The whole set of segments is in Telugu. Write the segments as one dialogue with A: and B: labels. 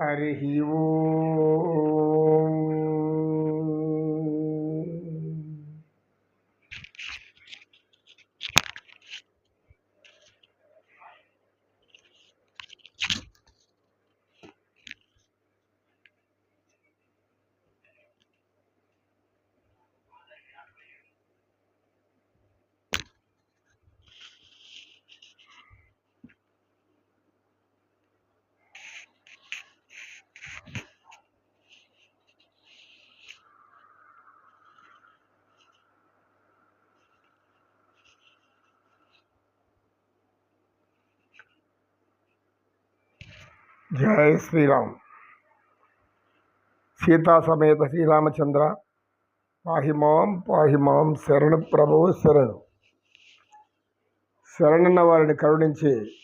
A: हरिः ओ జయ శ్రీరామ్. సీతా సమేత శ్రీరామచంద్ర. పాహిమాం పాహిమాం శరణు ప్రభు శరణు. శరణన్న వారిని కరుణించి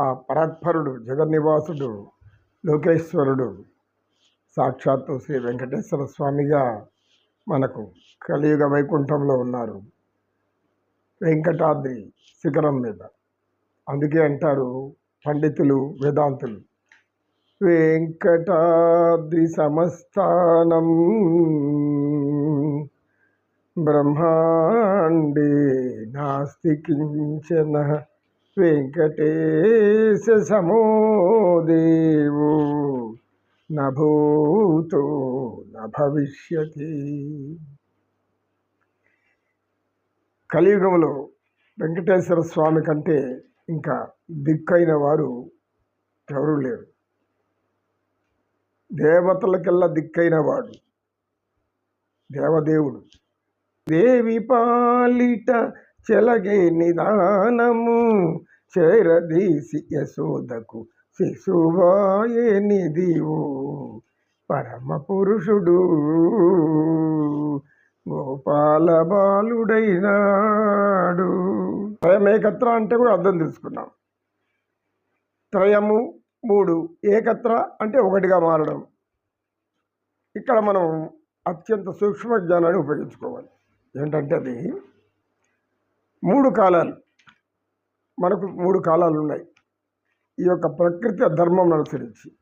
A: ఆ పరాత్పరుడు జగన్నివాసుడు లోకేశ్వరుడు సాక్షాత్తు శ్రీ వెంకటేశ్వర స్వామిగా మనకు కలియుగ వైకుంఠంలో ఉన్నారు. వెంకటాద్రి శిఖరం మీద. అందుకే అంటారు పండితులు వేదాంతులు. వెంకటాద్రి సమస్థానం బ్రహ్మాండే నాస్తి కించన వెంకటేశ సమో దేవో నభూతో నభవిష్యతి కలియుగంలో వెంకటేశ్వర స్వామి కంటే ఇంకా దిక్కైన వారు ఎవరూ లేరు. దేవతలకెల్లా దిక్కైన వాడు దేవదేవుడు. దేవి పాలిట చెలగే నిదానము చేరదీసి యశోదకు శిశువాయే నిదివు పరమ పురుషుడు గోపాల బాలుడైనాడు త్రయం ఏకత్ర అంటే కూడా అర్థం తెలుసుకున్నాం. త్రయము మూడు ఏకత్ర అంటే ఒకటిగా మారడం. ఇక్కడ మనం అత్యంత సూక్ష్మ జ్ఞానాన్ని ఉపయోగించుకోవాలి. ఏంటంటే అది మూడు కాలాలు. మనకు మూడు కాలాలు ఉన్నాయి. ఈ యొక్క ప్రకృతి ధర్మం అనుసరించి.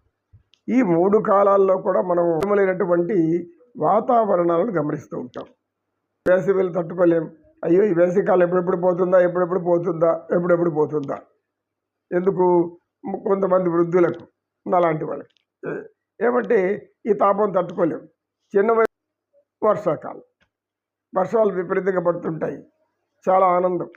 A: ఈ మూడు కాలాల్లో కూడా మనం లేనటువంటి వాతావరణాలను గమనిస్తూ ఉంటాం. వేసవిలు తట్టుకోలేం. అయ్యో ఈ వేసవికాలం ఎప్పుడెప్పుడు పోతుందా? ఎప్పుడెప్పుడు పోతుందా? ఎప్పుడెప్పుడు పోతుందా? ఎందుకు? కొంతమంది వృద్ధులకు అలాంటి వాళ్ళకి. ఏమంటే ఈ తాపం తట్టుకోలేం. చిన్న వర్షాకాలం. వర్షాలు విపరీతంగా పడుతుంటాయి. చాలా ఆనందం.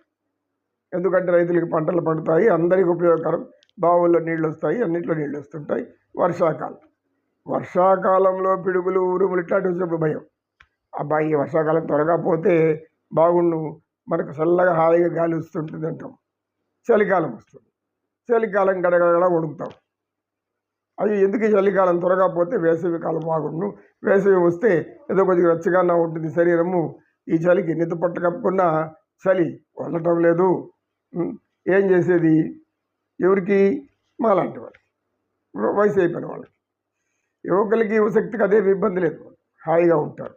A: ఎందుకంటే రైతులకి పంటలు పండుతాయి. అందరికీ ఉపయోగకరం. బావుల్లో నీళ్ళు వస్తాయి అన్నింటిలో నీళ్ళు వస్తుంటాయి. వర్షాకాలం. వర్షాకాలంలో పిడుగులు ఉరుములు ఇట్లాంటి వచ్చినప్పుడు భయం. అబ్బాయి ఈ వర్షాకాలం త్వరగా పోతే బాగుండు. మనకు చల్లగా హాయిగా గాలి వస్తుంటుంది అంటాం. చలికాలం వస్తుంది. చలికాలం గడగడ వడుకుతాం అవి ఎందుకు ఈ చలికాలం త్వరగా పోతే వేసవి కాలం బాగుండు? వేసవి వస్తే ఏదో కొద్దిగా వెచ్చగానే ఉంటుంది శరీరము. ఈ చలికి నిద్ర పట్ట కప్పుకున్నా చలి వదలటం లేదు. ఏం చేసేది? ఎవరికి? మాలాంటి వాళ్ళకి. వయసు అయిపోయిన వాళ్ళకి. యువకులకి యువశక్తికి అదేమి ఇబ్బంది లేదు. హాయిగా ఉంటారు.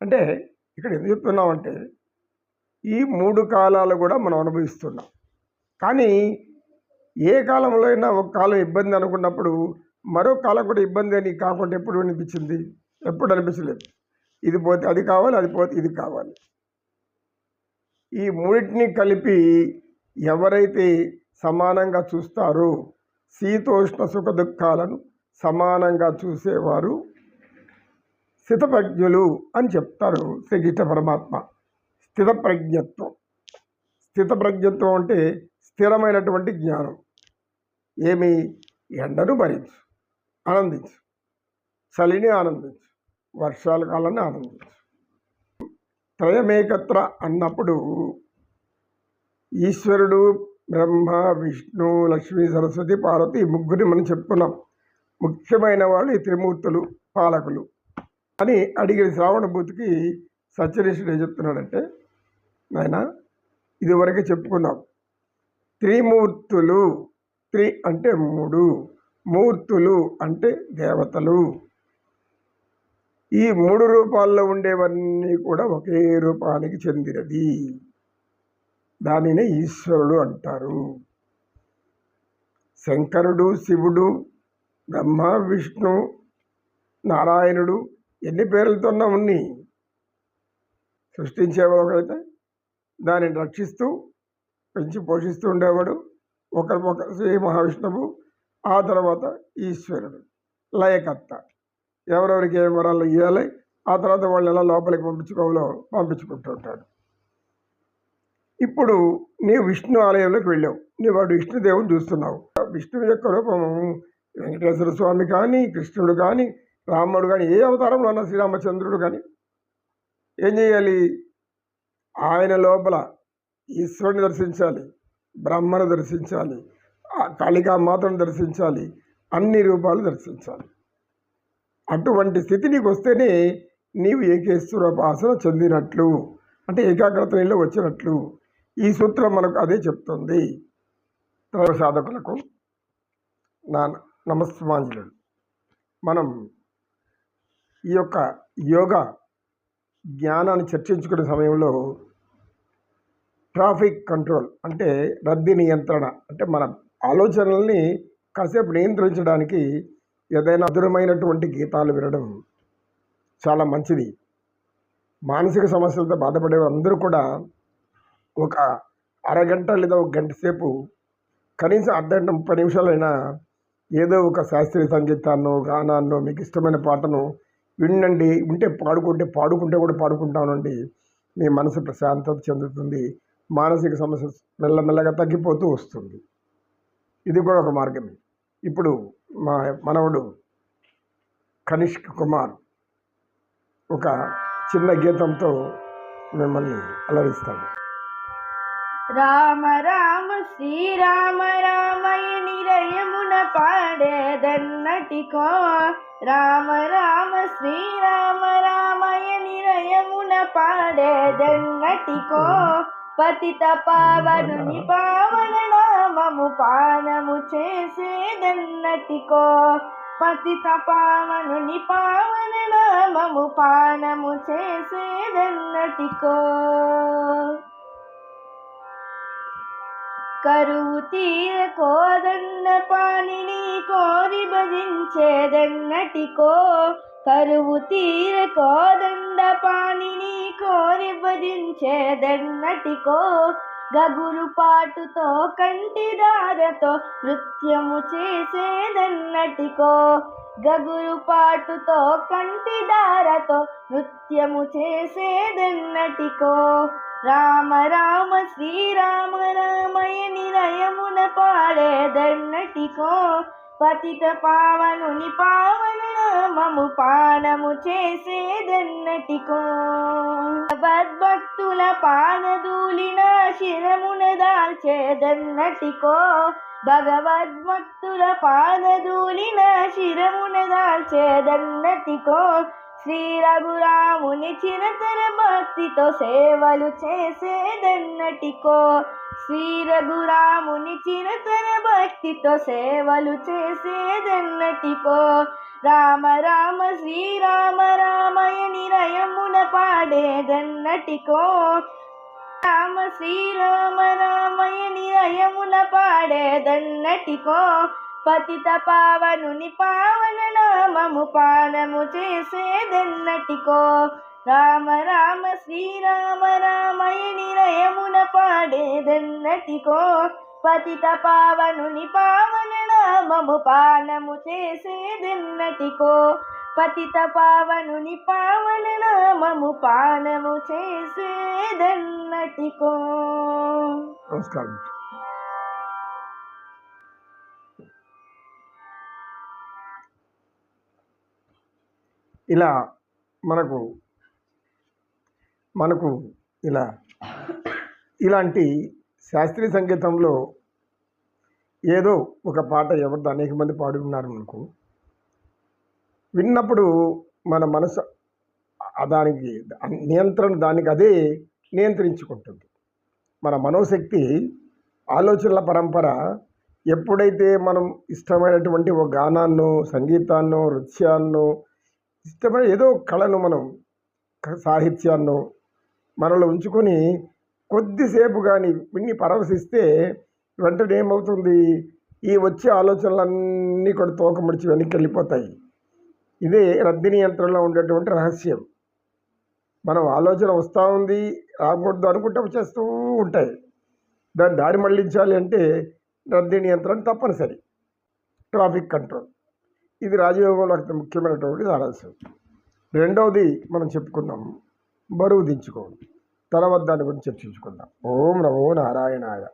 A: అంటే ఇక్కడ ఎందుకు చెప్తున్నామంటే ఈ మూడు కాలాలు కూడా మనం అనుభవిస్తున్నాం. కానీ ఏ కాలంలో అయినా ఒక కాలం ఇబ్బంది అనుకున్నప్పుడు మరో కాలం కూడా ఇబ్బంది అని కాకుండా ఎప్పుడు అనిపించింది? ఎప్పుడు అనిపించలేదు. ఇది పోతే అది కావాలి అది పోతే ఇది కావాలి. ఈ మూడింటిని కలిపి ఎవరైతే సమానంగా చూస్తారో శీతోష్ణ సుఖ దుఃఖాలను సమానంగా చూసేవారు స్థితప్రజ్ఞులు అని చెప్తారు శ్రీకృష్ణ పరమాత్మ. స్థితప్రజ్ఞత్వం. స్థితప్రజ్ఞత్వం అంటే స్థిరమైనటువంటి జ్ఞానం. ఏమి ఎండను భరించు ఆనందించు చలిని ఆనందించు వర్షాల కాలాన్ని ఆనందించు. త్రయమేకత్ర అన్నప్పుడు ఈశ్వరుడు బ్రహ్మ విష్ణు లక్ష్మీ సరస్వతి పార్వతి ఈ ముగ్గురిని మనం చెప్పుకున్నాం. ముఖ్యమైన వాళ్ళు ఈ త్రిమూర్తులు పాలకులు అని అడిగిన శ్రావణభూతికి సత్యనిష్ఠుడు ఏం చెప్తున్నాడంటే నాయన ఇదివరకే చెప్పుకున్నాం. త్రిమూర్తులు త్రి అంటే మూడు మూర్తులు అంటే దేవతలు. ఈ మూడు రూపాల్లో ఉండేవన్నీ కూడా ఒకే రూపానికి చెందినది. దానినే ఈశ్వరుడు అంటారు. శంకరుడు శివుడు బ్రహ్మ విష్ణు నారాయణుడు ఎన్ని పేర్లతోన్నా ఉన్ని. సృష్టించేవాడు ఒకరైతే దానిని రక్షిస్తూ పెంచి పోషిస్తూ ఉండేవాడు. ఒకరికొకరు శ్రీ మహావిష్ణువు ఆ తర్వాత ఈశ్వరుడు లయకర్త. ఎవరెవరికి ఏ వరాలు ఇవ్వాలి ఆ తర్వాత వాళ్ళు ఎలా లోపలికి పంపించుకోవాలో పంపించుకుంటూ ఉంటాడు. ఇప్పుడు నీవు విష్ణు ఆలయంలోకి వెళ్ళావు. నీవు వాడు విష్ణుదేవుని చూస్తున్నావు. విష్ణువు యొక్క రూపము వెంకటేశ్వర స్వామి కానీ కృష్ణుడు కానీ రాముడు కానీ ఏ అవతారంలో ఉన్న శ్రీరామచంద్రుడు కానీ ఏం చేయాలి? ఆయన లోపల ఈశ్వరుని దర్శించాలి బ్రహ్మను దర్శించాలి కాళికా మాతను దర్శించాలి అన్ని రూపాలు దర్శించాలి. అటువంటి స్థితి నీకు వస్తేనే నీవు ఏకేశ్వరోపాసన చెందినట్లు అంటే ఏకాగ్రత నీళ్ళు వచ్చినట్లు. ఈ సూత్రం మనకు అదే చెప్తుంది. సాధకులకు నాన్న నమస్మాంజలు మనం ఈ యొక్క యోగా జ్ఞానాన్ని చర్చించుకునే సమయంలో ట్రాఫిక్ కంట్రోల్ అంటే రద్దీ నియంత్రణ అంటే మన ఆలోచనల్ని కాసేపు నియంత్రించడానికి ఏదైనా అధురమైనటువంటి గీతాలు వినడం చాలా మంచిది. మానసిక సమస్యలతో బాధపడే అందరూ కూడా ఒక అరగంట లేదా ఒక గంట సేపు కనీసం అర్ధగంట ముప్పై నిమిషాలైనా ఏదో ఒక శాస్త్రీయ సంగీతాన్నో గానాన్నో మీకు ఇష్టమైన పాటను వినండి. ఉంటే పాడుకుంటే పాడుకుంటే కూడా పాడుకుంటానండి. మీ మనసు ప్రశాంతత చెందుతుంది. మానసిక సమస్య మెల్లమెల్లగా తగ్గిపోతూ వస్తుంది. ఇది కూడా ఒక మార్గమే. ఇప్పుడు మా మనవడు కనిష్క్ కుమార్ ఒక చిన్న గీతంతో మిమ్మల్ని అలరిస్తాడు.
B: రామ రామ శ్రీరామ రామయ నిరయమున పాడేదన్నటికో. రామ రామ శ్రీరామ రామయ నిరయమున పాడేదన్నటికో. పతిత పావనుని పావన నామము పానము చేసేదన్నటికో. పతిత పావనుని పావన నామము పానము చేసేదన్నటికో. కరువు తీర కోదన్న పానిని కోరి భజించేదన్నటికో? కరువు తీర కోదండ కోరి భజించేదన్నటికో? గగురు పాటుతో కంటిదారతో నృత్యము చేసేదన్నటికో? గగురు పాటుతో కంటిదారతో నృత్యము చేసేదన్నటికో? రామ రామ శ్రీరామ రామయ నిలయమున పాడే దన్నటికో పతిత పావనుని పావన నామము పానము చేసేదన్నటికో. భక్తుల పాదధూలిన శిరమున దాల్చేదన్నటికో భగవద్భక్తుల పాదధూలిన శిరమున దాల్చేదన్నటికో శ్రీ రఘురాముని చిరతర భక్తితో సేవలు చేసేదన్నటికో. శ్రీ రఘురాముని చిరతర భక్తితో సేవలు చేసేదన్నటికో. రామ రామ శ్రీరామ రామయ నిరయమున పాడేదన్నటికో. రామ శ్రీరామ రామయ నిరయమున పాడేదన్నటికో. పతిత పావనుని పావన నామము పానము చేసేదెన్నటికో. రామ రామ శ్రీరామ రామయ నిరయమున పాడేదెన్నటికో. పతిత పావనుని పావన నామము పానము చేసేదెన్నటికో. పతిత పావనుని పావన నామము పానము చేసేదెన్నటికో.
A: నమస్కారం. ఇలా మనకు మనకు ఇలా ఇలాంటి శాస్త్రీయ సంగీతంలో ఏదో ఒక పాట ఎవరితో అనేక మంది పాడుకున్నారు మనకు విన్నప్పుడు మన మనసు దానికి నియంత్రణ దానికి అదే నియంత్రించుకుంటుంది. మన మనోశక్తి ఆలోచనల పరంపర ఎప్పుడైతే మనం ఇష్టమైనటువంటి ఒక గానాన్నో సంగీతాన్నో నృత్యాన్నో ఇష్టమైన ఏదో కళను మనం సాహిత్యాన్నో మనలో ఉంచుకొని కొద్దిసేపు కానీ విన్ని పరవశిస్తే వెంటనే ఏమవుతుంది? ఈ వచ్చే ఆలోచనలన్నీ కూడా తోక ముడిచి వెనక్కి వెళ్ళిపోతాయి. ఇదే రద్దీని యంత్రంలో ఉండేటువంటి రహస్యం. మనం ఆలోచన వస్తూ ఉంది రాకూడదు అనుకుంటే చేస్తూ ఉంటాయి. దాన్ని దారి మళ్ళించాలి అంటే రద్దీని యంత్రం తప్పనిసరి. Traffic control. ఇది రాజయోగంలో అతి ముఖ్యమైనటువంటి ఆలస్యం. రెండవది మనం చెప్పుకున్నాం బరువు దించుకోవడం. తర్వాత దాని గురించి చర్చించుకుందాం. ఓం నమో నారాయణాయ.